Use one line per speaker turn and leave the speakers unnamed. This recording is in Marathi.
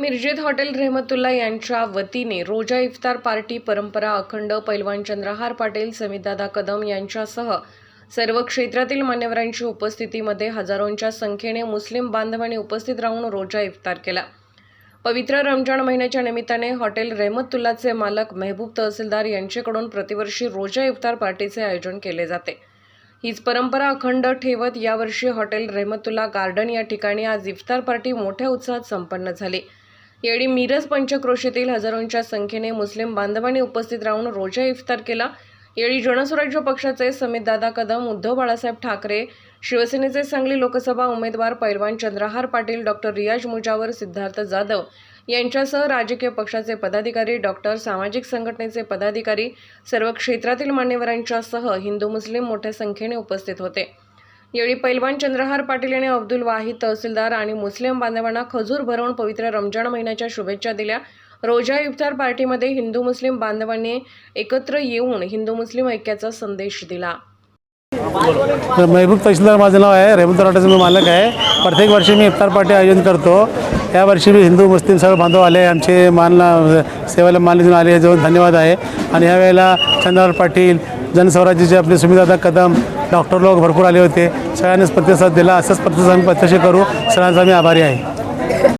मिरजेत हॉटेल रहमतुल्ला यांच्या वतीने रोजा इफ्तार पार्टी परंपरा अखंड पैलवान चंद्रहार पाटील समितदादा कदम यांच्यासह सर्व क्षेत्रातील मान्यवरांची उपस्थितीमध्ये हजारोंच्या संख्येने मुस्लिम बांधवांनी उपस्थित राहून रोजा इफ्तार केला. पवित्र रमजान महिन्याच्या निमित्ताने हॉटेल रहमतुल्लाचे मालक मेहबूब तहसीलदार यांच्याकडून प्रतिवर्षी रोजा इफ्तार पार्टीचे आयोजन केले जाते. हीच परंपरा अखंड ठेवत यावर्षी हॉटेल रहमतुल्ला गार्डन या ठिकाणी आज इफ्तार पार्टी मोठ्या उत्साहात संपन्न झाली. यावेळी मिरज पंचक्रोशीतील हजारोंच्या संख्येने मुस्लिम बांधवांनी उपस्थित राहून रोजा इफ्तार केला. यावेळी जनस्वराज्य पक्षाचे समितदादा कदम उद्धव बाळासाहेब ठाकरे शिवसेनेचे सांगली लोकसभा उमेदवार पैलवान चंद्रहार पाटील डॉक्टर रियाज मुजावर सिद्धार्थ जाधव यांच्यासह राजकीय पक्षाचे पदाधिकारी डॉक्टर सामाजिक संघटनेचे पदाधिकारी सर्व क्षेत्रातील मान्यवरांच्यासह हिंदू मुस्लिम मोठ्या संख्येने उपस्थित होते. यावेळी पैलवान चंद्रहार पाटील यांनी अब्दुल वाहिद तहसीलदार आणि मुस्लिम बांधवांना खजूर भरवून पवित्र रमजान महिन्याच्या शुभेच्छा दिल्या. रोजा इफ्तार पार्टीमध्ये हिंदू मुस्लिम बांधवांनी एकत्र येऊन हिंदू मुस्लिम ऐक्याचा संदेश दिला.
तर महबूब तहसीलदार माझं नाव आहे. रेवंत तलाट्याचा मी मालक आहे. प्रत्येक वर्षी मी इफ्तार पार्टी आयोजन करतो. यावर्षी मी हिंदू मुस्लिम सर्व बांधव आले. आमचे मानला सेवेला मानले देऊन आले याच्यावर धन्यवाद आहे. आणि यावेळेला चंद्रहार पाटील जनस्वराज्याचे आपले सुमितदादा कदम डॉक्टर लोक भरपूर आले होते. सगळ्यांनीच प्रतिसाद दिला. असंच प्रतिसाद आम्ही प्रत्यक्ष करू. सगळ्यांचा मी आभारी आहे.